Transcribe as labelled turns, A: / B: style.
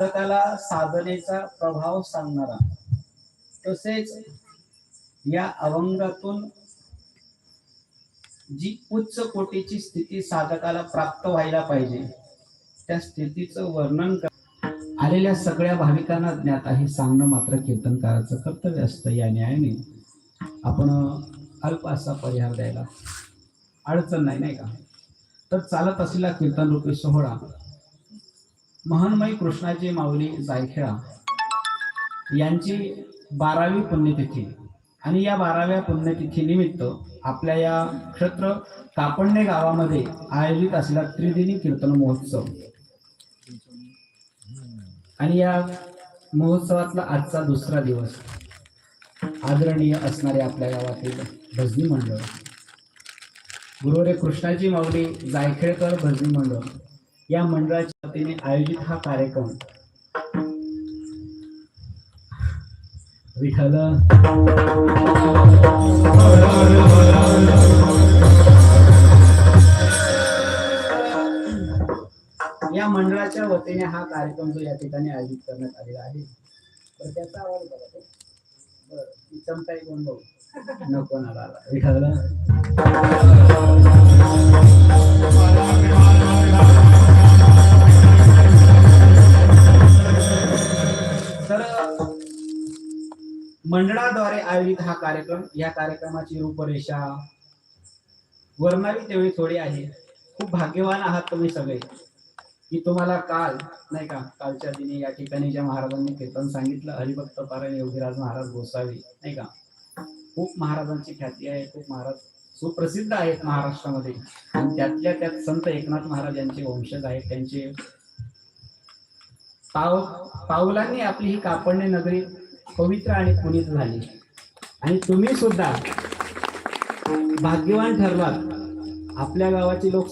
A: साधकाला साधनेचा प्रभाव सांगणारा. तसेच या अभंगातून जी उच्च कोटीची स्थिती साधकाला प्राप्त व्हायला पाहिजे त्या स्थितीचं वर्णन कर आलेल्या सगळ्या भाविकांना ज्ञात आहे सांगणं मात्र कीर्तनकाराचं कर्तव्य असतं. या न्यायाने आपण अल्प असा परिहार द्यायला अडचण नाही नाही का? तर चालत असलेला कीर्तन रूपी सोहळा महानमयी कृष्णाची माऊली जायखेळा यांची बारावी पुण्यतिथी. आणि या बाराव्या पुण्यतिथीनिमित्त आपल्या या क्षेत्र कापडणे गावामध्ये आयोजित असलेला त्रिदिनी कीर्तन महोत्सव. आणि या महोत्सवातला आजचा दुसरा दिवस आदरणीय असणारे आपल्या गावातील भजनी मंडळ. गुरुवरे कृष्णाजी माऊली जायखेळकर भजनी मंडळ. या मंडळाच्या वतीने आयोजित हा कार्यक्रम. विठ्ठल. या मंडळाच्या वतीने हा कार्यक्रम जो या ठिकाणी आयोजित करण्यात आलेला आहे. तर त्याचा आवाज बघा बरं चमचा एक कोण बघू? नको ना आला मंडळाद्वारे आयोजित हा कार्यक्रम. या कार्यक्रमाची रूपरेषा वर्णावी तेवढी थोडी आहे. खूप भाग्यवान आहात तुम्ही सगळे. की तुम्हाला काल नाही का कालच्या दिनी या ठिकाणी ज्या महाराजांनी कीर्तन सांगितलं हरिभक्त पारायण योगीराज महाराज गोसावी नाही का? खूप महाराजांची ख्याती आहे खूप महाराज सुप्रसिद्ध आहेत महाराष्ट्रामध्ये. आणि त्यातल्या त्यात संत एकनाथ महाराज यांचे वंशज आहेत त्यांचे पाव पावलांनी आपली ही कापडणे नगरी पवित्र आणि पुनीत झाली. आणि तुम्ही सुद्धा भाग्यवान ठरलात. आपल्या गावाची लोक